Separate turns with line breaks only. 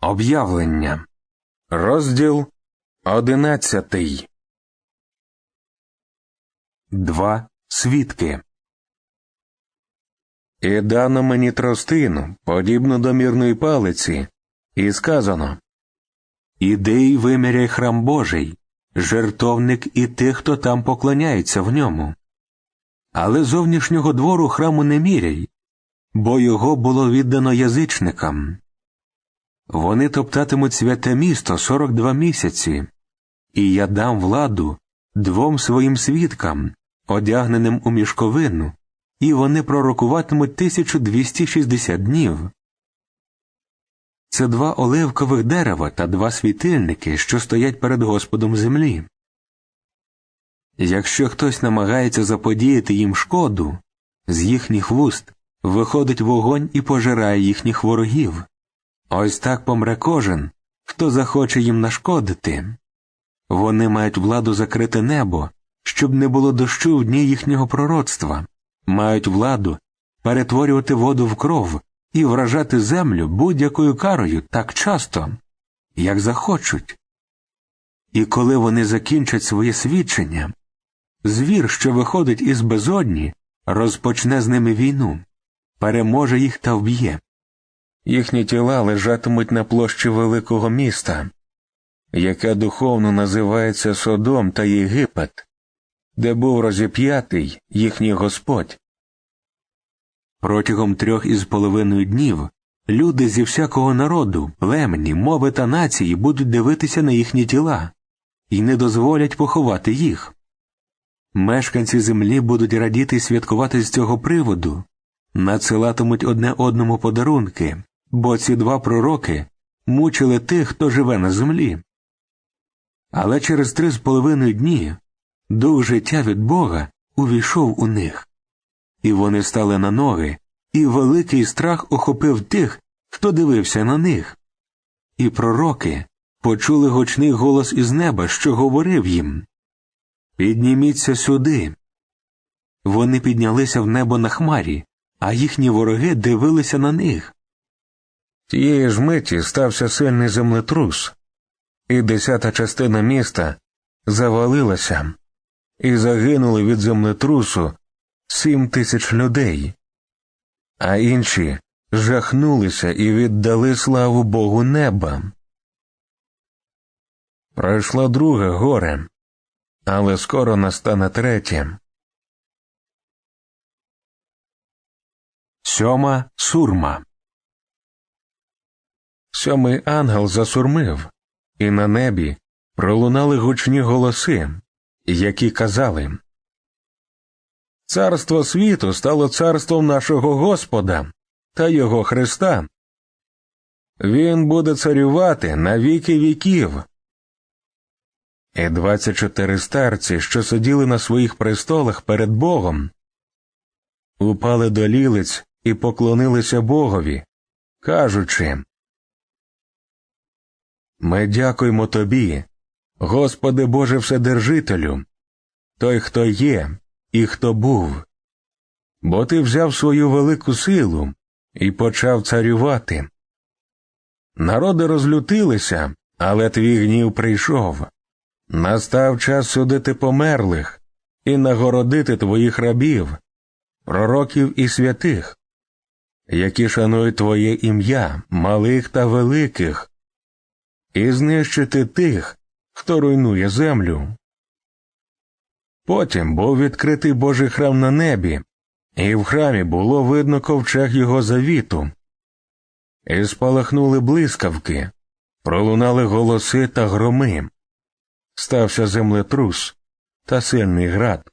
Об'явлення. Розділ одинадцятий. Два свідки. І дано мені тростину, подібну до мірної палиці, і сказано Іди й виміряй храм Божий, жертовник і тих, хто там поклоняється в ньому. Але зовнішнього двору храму не міряй, бо його було віддано язичникам. Вони топтатимуть святе місто 42 місяці, і я дам владу двом своїм свідкам, одягненим у мішковину, і вони пророкуватимуть 1260 днів. Це два оливкових дерева та два світильники, що стоять перед Господом землі. Якщо хтось намагається заподіяти їм шкоду, з їхніх вуст виходить вогонь і пожирає їхніх ворогів. Ось так помре кожен, хто захоче їм нашкодити. Вони мають владу закрити небо, щоб не було дощу в дні їхнього пророцтва, мають владу перетворювати воду в кров і вражати землю будь-якою карою так часто, як захочуть. І коли вони закінчать своє свідчення, звір, що виходить із безодні, розпочне з ними війну, переможе їх та вб'є. Їхні тіла лежатимуть на площі великого міста, яке духовно називається Содом та Єгипет, де був розіп'ятий їхній Господь. Протягом трьох із половиною днів люди зі всякого народу, племені, мови та нації будуть дивитися на їхні тіла і не дозволять поховати їх. Мешканці землі будуть радіти й святкувати з цього приводу, надсилатимуть одне одному подарунки, бо ці два пророки мучили тих, хто живе на землі. Але через три з половиною дні дух життя від Бога увійшов у них, і вони стали на ноги, і великий страх охопив тих, хто дивився на них. І пророки почули гучний голос із неба, що говорив їм Підніміться сюди. Вони піднялися в небо на хмарі, а їхні вороги дивилися на них. Тієї ж миті стався сильний землетрус, і десята частина міста завалилася, і загинули від землетрусу сім тисяч людей, а інші жахнулися і віддали славу Богу неба. Пройшло друге горе, але скоро настане третє. Сьома сурма. Сьомий ангел засурмив, і на небі пролунали гучні голоси, які казали Царство світу стало царством нашого Господа та Його Христа. Він буде царювати на віки віків. І двадцять чотири старці, що сиділи на своїх престолах перед Богом, упали до лілиць і поклонилися Богові, кажучи Ми дякуємо Тобі, Господи Боже Вседержителю, той, хто є і хто був, бо Ти взяв свою велику силу і почав царювати. Народи розлютилися, але твій гнів прийшов. Настав час судити померлих і нагородити твоїх рабів, пророків і святих, які шанують Твоє ім'я, малих та великих, і знищити тих, хто руйнує землю. Потім був відкритий Божий храм на небі, і в храмі було видно ковчег його завіту, і спалахнули блискавки, пролунали голоси та громи, стався землетрус та сильний град.